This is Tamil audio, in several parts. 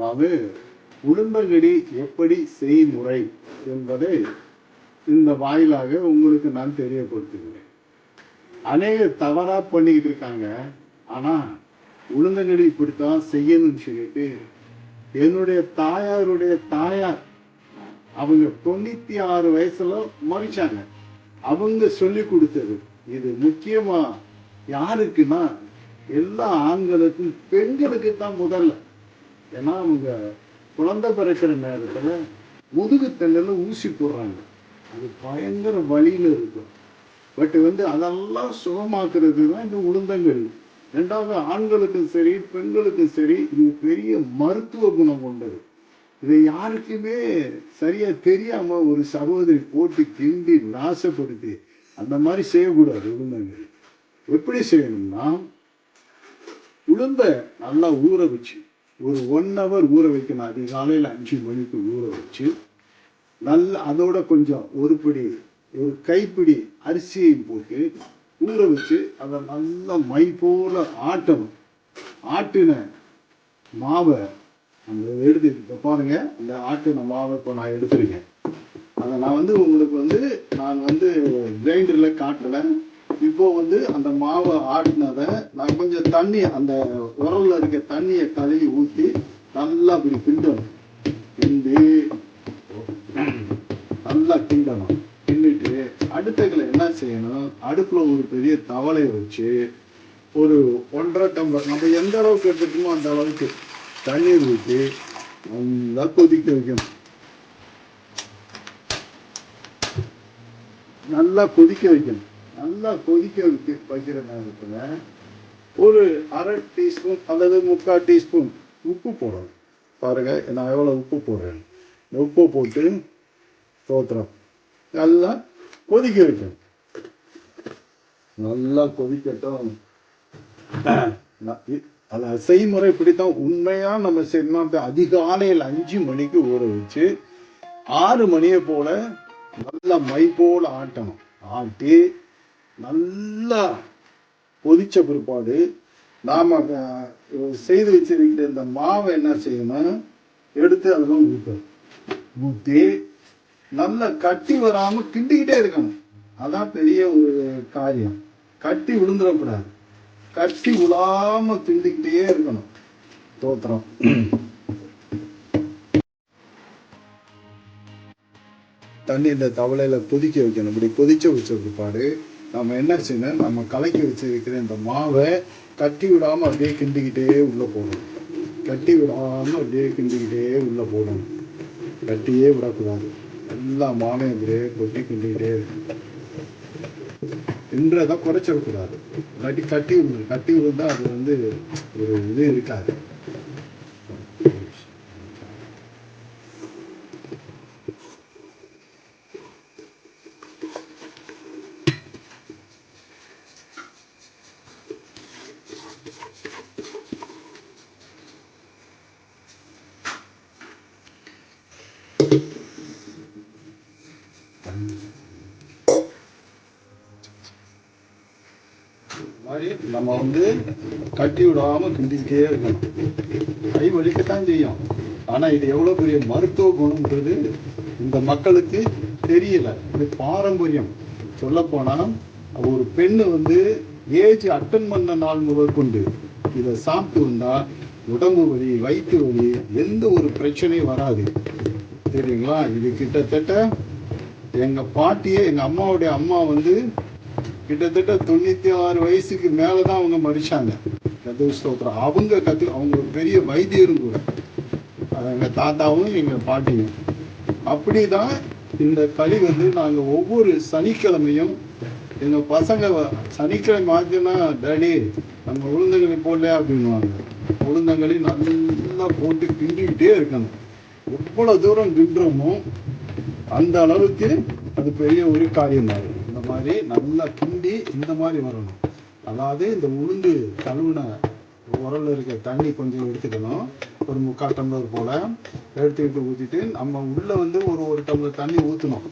அதாவது உளுந்தங்கடி எப்படி செய்முறை என்பதை இந்த வாயிலாக உங்களுக்கு நான் தெரியப்படுத்துகிறேன். அநேக தவறாக பண்ணிக்கிட்டு இருக்காங்க. ஆனால் உளுந்தங்கடி இப்படித்தான் செய்யணும்னு சொல்லிட்டு என்னுடைய தாயாருடைய தாயார் அவங்க தொண்ணூத்தி ஆறு வயசுல மறிச்சாங்க. அவங்க சொல்லி கொடுத்தது. இது முக்கியமா யாருக்குன்னா எல்லா ஆண்களுக்கும் பெண்களுக்கு தான் முதல்ல. ஏன்னா அவங்க குழந்தை பிறக்கிற நேரத்தில் முதுகு தெல்லில் ஊசி போடுறாங்க. அது பயங்கர வழியில் இருக்கும். பட் வந்து அதெல்லாம் சுகமாக்குறது தான் இந்த உளுந்தங்கள் ரெண்டாவது ஆண்களுக்கும் சரி பெண்களுக்கும் சரி இது பெரிய மருத்துவ குணம் கொண்டது. இதை யாருக்குமே சரியா தெரியாம ஒரு சகோதரி போட்டு கிண்டி நாசப்படுத்தி அந்த மாதிரி செய்யக்கூடாது உளுந்தங்கள் எப்படி செய்யணும்னா உளுந்த நல்லா ஊற வச்சு ஒரு ஒன் ஹவர் ஊற வைக்கணும். அதிகாலையில் அஞ்சு மணிக்கு ஊற வச்சு நல்ல அதோட கொஞ்சம் ஒரு பிடி ஒரு கைப்பிடி அரிசியை போட்டு ஊற வச்சு அதை நல்லா மை போல ஆட்டணும். ஆட்டின மாவை அந்த எடுத்து இப்போ பாருங்க அந்த ஆட்டின மாவை இப்போ நான் எடுத்துருக்கேன். அதை நான் வந்து உங்களுக்கு வந்து நான் வந்து கிரைண்டரில் காட்டலை. இப்போ வந்து அந்த மாவை ஆட்டினதை நான் கொஞ்சம் தண்ணி அந்த உரல்ல இருக்க தண்ணியை கழுவி ஊற்றி நல்லா இப்படி கிண்டணும். கிண்டி நல்லா கிண்டணும். கிண்டிட்டு அடுத்ததுல என்ன செய்யணும்? அடுப்புல ஒரு பெரிய தவளையை வச்சு ஒரு ஒன்றரை டம்ளர் நம்ம எந்த அளவுக்கு எடுத்துக்கணுமோ அந்த அளவுக்கு தண்ணீர் ஊற்றி நல்லா கொதிக்க வைக்கணும். நல்லா கொதிக்க வைக்கணும். நல்லா கொதிக்க வைக்க வைக்கிற நேரத்தில் ஒரு அரை டீஸ்பூன் அல்லது முக்கால் டீஸ்பூன் உப்பு போடணும். பாருங்க நான் எவ்வளோ உப்பு போடுறேன். இந்த போட்டு தோத்துறோம். நல்லா கொதிக்க வைக்கணும். நல்லா கொதிக்கட்டும். ந- அந்த செய்முறை இப்படித்தான் உண்மையாக நம்ம செய்யணும் அதிகாலையில் அஞ்சு மணிக்கு ஊற வச்சு ஆறு மணியை போல நல்லா மை போல் ஆட்டணும். ஆட்டி நல்லா கொதிச்ச பிற்பாடு நாம செய்து வச்சிருக்கிற இந்த மாவை என்ன செய்யணும்? எடுத்து அதில் ஊற்றணும் ஊற்றி நல்லா கட்டி வராமல் கிண்டிக்கிட்டே இருக்கணும். அதான் பெரிய ஒரு காரியம். கட்டி விழுந்துடக்கூடாது. கட்டி விழாம கிண்டிக்கிட்டே இருக்கணும். தோத்திரம். தண்ணி இந்த தவளையில் கொதிக்க வைக்கணும். இப்படி கொதிச்ச வச்ச பிற்பாடு நம்ம என்ன செய்யணும் நம்ம கலக்கி வச்சிருக்கிற இந்த மாவை கட்டி விடாமல் அப்படியே கிண்டிக்கிட்டே உள்ளே போகணும் கட்டி விடாமல் அப்படியே கிண்டிக்கிட்டே உள்ளே போகணும் கட்டியே விடக்கூடாது. எல்லா மாவையும் அப்படியே கொட்டி கிண்டிக்கிட்டே இருக்கணும். என்றதை குறைச்சிடக்கூடாது. இல்லாட்டி கட்டி விழுந்து கட்டி விழுந்தால் அது வந்து ஒரு இது இருக்காது. மாதிரி நம்ம வந்து கட்டி விடாம கிண்டிக்கிட்டே இருக்கணும். கை வலிக்கத்தான் செய்யும். ஆனா இது எவ்வளவு பெரிய மருத்துவ குணம்ன்றது இந்த மக்களுக்கு தெரியல. இது பாரம்பரியம். சொல்ல போனா ஒரு பெண்ணு வந்து ஏஜ் அட்டன் பண்ண நாள் முதற்கொண்டு இதை சாப்பிட்டு வந்தா உடம்பு வலி வயிற்று வலி எந்த ஒரு பிரச்சனையும் வராது. தெரியுங்களா? இது கிட்டத்தட்ட எங்கள் பாட்டியே எங்கள் அம்மாவுடைய அம்மா வந்து கிட்டத்தட்ட தொண்ணூற்றி ஆறு வயசுக்கு மேலே தான் அவங்க மறிச்சாங்க கதவு ஸ்தோத்திரம். அவங்க கத்து அவங்க ஒரு பெரிய வைத்தியரும் கூட. அது எங்கள் தாத்தாவும் எங்கள் பாட்டியும். அப்படி தான் இந்த களி வந்து நாங்கள் ஒவ்வொரு சனிக்கிழமையும் எங்கள் பசங்க சனிக்கிழமை ஆச்சுன்னா டேடி நம்ம உளுந்தங்களி போடல அப்படின்னுவாங்க. உளுந்தங்களி நல்லா போட்டு கிண்டிக்கிட்டே இருக்கணும். எவ்வளவு தூரம் கிண்டுறோமோ அந்த அளவுக்கு அது பெரிய ஒரு காரியமாகும் இந்த மாதிரி நல்லா கிண்டி இந்த மாதிரி வரணும். அதாவது இந்த உளுந்து கழுவுன உரல்ல இருக்க தண்ணி கொஞ்சம் எடுத்துக்கணும். ஒரு முக்கால் டம்ளர் போல எடுத்துக்கிட்டு ஊற்றிட்டு நம்ம உள்ள வந்து ஒரு ஒரு டம்ளர் தண்ணி ஊற்றணும்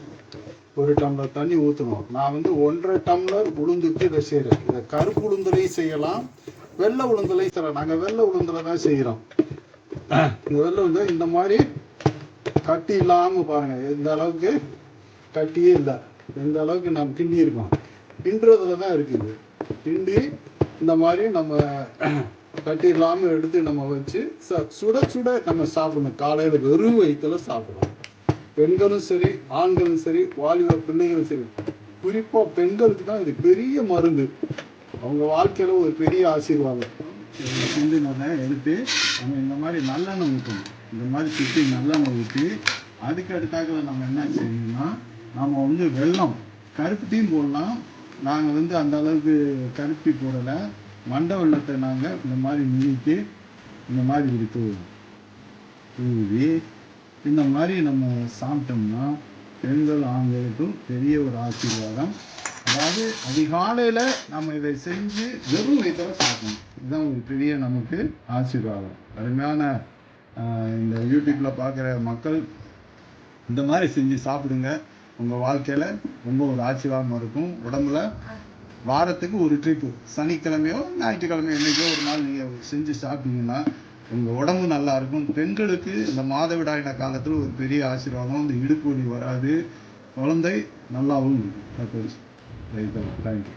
ஒரு டம்ளர் தண்ணி ஊற்றணும் நான் வந்து ஒன்றரை டம்ளர் உளுந்துக்கு இதை செய்கிறேன் இதை கருப்பு உளுந்துலையும் செய்யலாம். வெள்ளை உளுந்துலையும் செய்யலாம். நாங்கள் வெள்ளை உளுந்துல தான் செய்கிறோம் வெள்ளை வந்து இந்த மாதிரி கட்டி இல்லாம பாருங்க. எந்த அளவுக்கு கட்டியே இல்லை. எந்த அளவுக்கு நம்ம கிண்டி இருக்கோம் கிண்டுறதுல தான் இருக்குது. கிண்டி இந்த மாதிரி நம்ம கட்டி இல்லாம எடுத்து நம்ம வச்சு ச- சுட சுட நம்ம சாப்பிடணும். காலையில வெறும் வயிற்றுல சாப்பிடணும். பெண்களும் சரி ஆண்களும் சரி வாலிப பிள்ளைகளும் சரி. குறிப்பா பெண்களுக்கு தான் இது பெரிய மருந்து. அவங்க வாழ்க்கையில ஒரு பெரிய ஆசீர்வாதம். சிந்தினதை எடுத்து நம்ம இந்த மாதிரி நல்லெண்ணெய் ஊற்றணும். இந்த மாதிரி சுற்றி நல்லெண்ணெய் ஊற்றி அதுக்கு அடுத்தாக்கில் நம்ம என்ன செய்யணும்னா நம்ம வந்து வெல்லம் கருப்பு போடலாம். நாங்கள் வந்து அந்த அளவுக்கு கருப்பி போடலை. மண்டை வெள்ளத்தை நாங்கள் இந்த மாதிரி நீக்கி இந்த மாதிரி எடுத்து தூவோம் தூவி இந்த மாதிரி நம்ம சாப்பிட்டோம்னா பெண்கள் ஆண்களுக்கும் பெரிய ஒரு ஆசீர்வாதம். அதாவது அதிகாலையில் நம்ம இதை செஞ்சு வெறும் வயிற்றுல சாப்பிடணும். இதுதான் ஒரு பெரிய நமக்கு ஆசீர்வாதம். அருமையான இந்த யூடியூப்பில் பார்க்குற மக்கள் இந்த மாதிரி செஞ்சு சாப்பிடுங்க. உங்கள் வாழ்க்கையில் ரொம்ப ஒரு ஆசீர்வாதமாக இருக்கும். உடம்புல வாரத்துக்கு ஒரு ட்ரிப்பு சனிக்கிழமையோ ஞாயிற்றுக்கிழமையோ என்றைக்கோ ஒரு நாள் நீங்கள் செஞ்சு சாப்பிட்டீங்கன்னா உங்கள் உடம்பு நல்லா இருக்கும். பெண்களுக்கு இந்த மாதவிடாயின காலத்தில் ஒரு பெரிய ஆசீர்வாதம். இந்த இடுப்பு வலி வராது. குழந்தை நல்லாவும் இருக்கும். தேங்க்யூ